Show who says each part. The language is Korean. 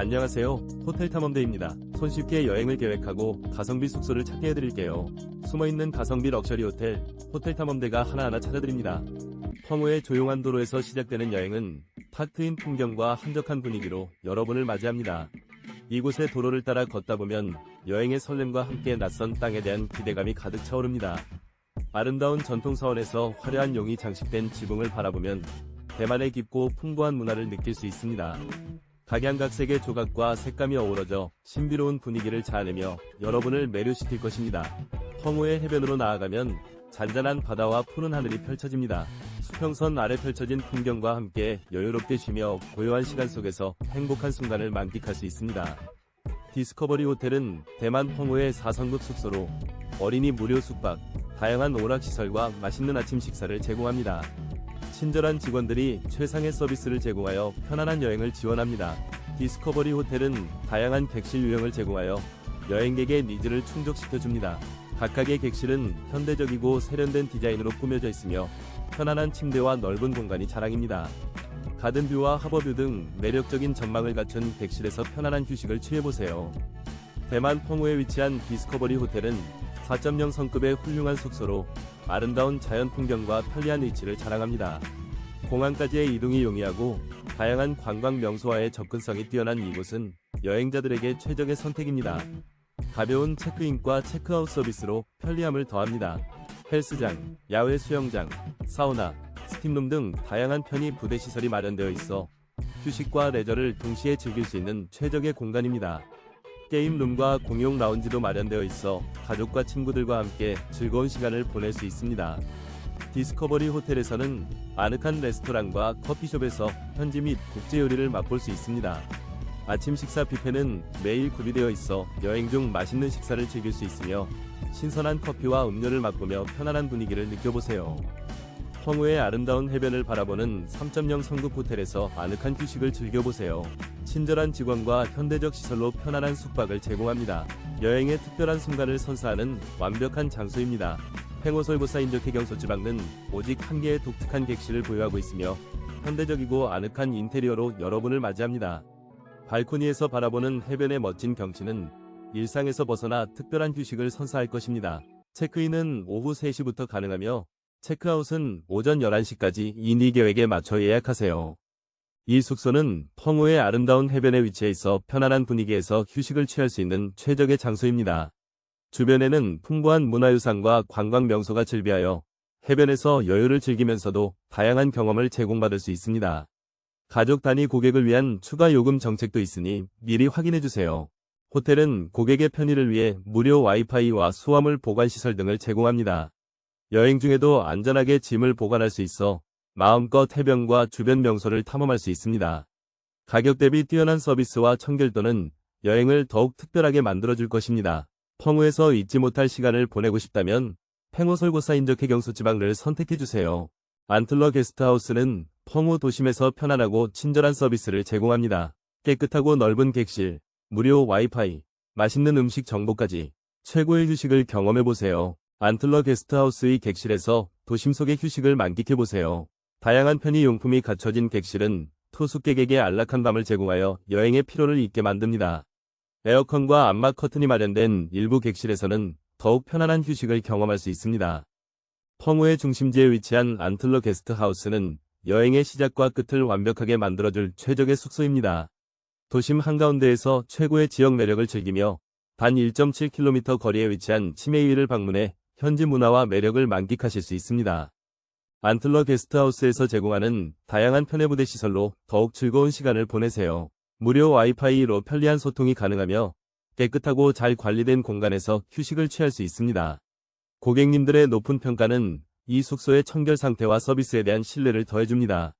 Speaker 1: 안녕하세요. 호텔 탐험대입니다. 손쉽게 여행을 계획하고 가성비 숙소를 찾게 해드릴게요. 숨어있는 가성비 럭셔리 호텔, 호텔 탐험대가 하나하나 찾아드립니다. 황후의 조용한 도로에서 시작되는 여행은 탁 트인 풍경과 한적한 분위기로 여러분을 맞이합니다. 이곳의 도로를 따라 걷다 보면 여행의 설렘과 함께 낯선 땅에 대한 기대감이 가득 차오릅니다. 아름다운 전통 사원에서 화려한 용이 장식된 지붕을 바라보면 대만의 깊고 풍부한 문화를 느낄 수 있습니다. 각양각색의 조각과 색감이 어우러져 신비로운 분위기를 자아내며 여러분을 매료시킬 것입니다. 황후의 해변으로 나아가면 잔잔한 바다와 푸른 하늘이 펼쳐집니다. 수평선 아래 펼쳐진 풍경과 함께 여유롭게 쉬며 고요한 시간 속에서 행복한 순간을 만끽할 수 있습니다. 디스커버리 호텔은 대만 황후의 4성급 숙소로 어린이 무료 숙박, 다양한 오락시설과 맛있는 아침 식사를 제공합니다. 친절한 직원들이 최상의 서비스를 제공하여 편안한 여행을 지원합니다. 디스커버리 호텔은 다양한 객실 유형을 제공하여 여행객의 니즈를 충족시켜줍니다. 각각의 객실은 현대적이고 세련된 디자인으로 꾸며져 있으며 편안한 침대와 넓은 공간이 자랑입니다. 가든뷰와 하버뷰 등 매력적인 전망을 갖춘 객실에서 편안한 휴식을 취해보세요. 대만 펑우에 위치한 디스커버리 호텔은 4.0 성급의 훌륭한 숙소로 아름다운 자연 풍경과 편리한 위치를 자랑합니다. 공항까지의 이동이 용이하고 다양한 관광 명소와의 접근성이 뛰어난 이곳은 여행자들에게 최적의 선택입니다. 가벼운 체크인과 체크아웃 서비스로 편리함을 더합니다. 헬스장, 야외 수영장, 사우나, 스팀룸 등 다양한 편의 부대 시설이 마련되어 있어 휴식과 레저를 동시에 즐길 수 있는 최적의 공간입니다. 게임 룸과 공용 라운지도 마련되어 있어 가족과 친구들과 함께 즐거운 시간을 보낼 수 있습니다. 디스커버리 호텔에서는 아늑한 레스토랑과 커피숍에서 현지 및 국제 요리를 맛볼 수 있습니다. 아침 식사 뷔페는 매일 구비되어 있어 여행 중 맛있는 식사를 즐길 수 있으며 신선한 커피와 음료를 맛보며 편안한 분위기를 느껴보세요. 황후의 아름다운 해변을 바라보는 3.0 성급 호텔에서 아늑한 휴식을 즐겨보세요. 친절한 직원과 현대적 시설로 편안한 숙박을 제공합니다. 여행의 특별한 순간을 선사하는 완벽한 장소입니다. 팽호설보사 인적해경소 지방은 오직 한 개의 독특한 객실을 보유하고 있으며 현대적이고 아늑한 인테리어로 여러분을 맞이합니다. 발코니에서 바라보는 해변의 멋진 경치는 일상에서 벗어나 특별한 휴식을 선사할 것입니다. 체크인은 오후 3시부터 가능하며 체크아웃은 오전 11시까지 인이 계획에 맞춰 예약하세요. 이 숙소는 펑우의 아름다운 해변에 위치해 있어 편안한 분위기에서 휴식을 취할 수 있는 최적의 장소입니다. 주변에는 풍부한 문화유산과 관광 명소가 즐비하여 해변에서 여유를 즐기면서도 다양한 경험을 제공받을 수 있습니다. 가족 단위 고객을 위한 추가 요금 정책도 있으니 미리 확인해 주세요. 호텔은 고객의 편의를 위해 무료 와이파이와 수화물 보관 시설 등을 제공합니다. 여행 중에도 안전하게 짐을 보관할 수 있어 마음껏 해변과 주변 명소를 탐험할 수 있습니다. 가격 대비 뛰어난 서비스와 청결도는 여행을 더욱 특별하게 만들어줄 것입니다. 펑우에서 잊지 못할 시간을 보내고 싶다면 팽호설고사 인적해경수 지방을 선택해주세요. 안틀러 게스트하우스는 펑우 도심에서 편안하고 친절한 서비스를 제공합니다. 깨끗하고 넓은 객실, 무료 와이파이, 맛있는 음식 정보까지 최고의 휴식을 경험해보세요. 안틀러 게스트하우스의 객실에서 도심 속의 휴식을 만끽해보세요. 다양한 편의 용품이 갖춰진 객실은 투숙객에게 안락한 밤을 제공하여 여행의 피로를 잊게 만듭니다. 에어컨과 암막 커튼이 마련된 일부 객실에서는 더욱 편안한 휴식을 경험할 수 있습니다. 펑우의 중심지에 위치한 안틀러 게스트하우스는 여행의 시작과 끝을 완벽하게 만들어줄 최적의 숙소입니다. 도심 한가운데에서 최고의 지역 매력을 즐기며 단 1.7km 거리에 위치한 치메이위를 방문해 현지 문화와 매력을 만끽하실 수 있습니다. 안틀러 게스트하우스에서 제공하는 다양한 편의부대 시설로 더욱 즐거운 시간을 보내세요. 무료 와이파이로 편리한 소통이 가능하며 깨끗하고 잘 관리된 공간에서 휴식을 취할 수 있습니다. 고객님들의 높은 평가는 이 숙소의 청결 상태와 서비스에 대한 신뢰를 더해줍니다.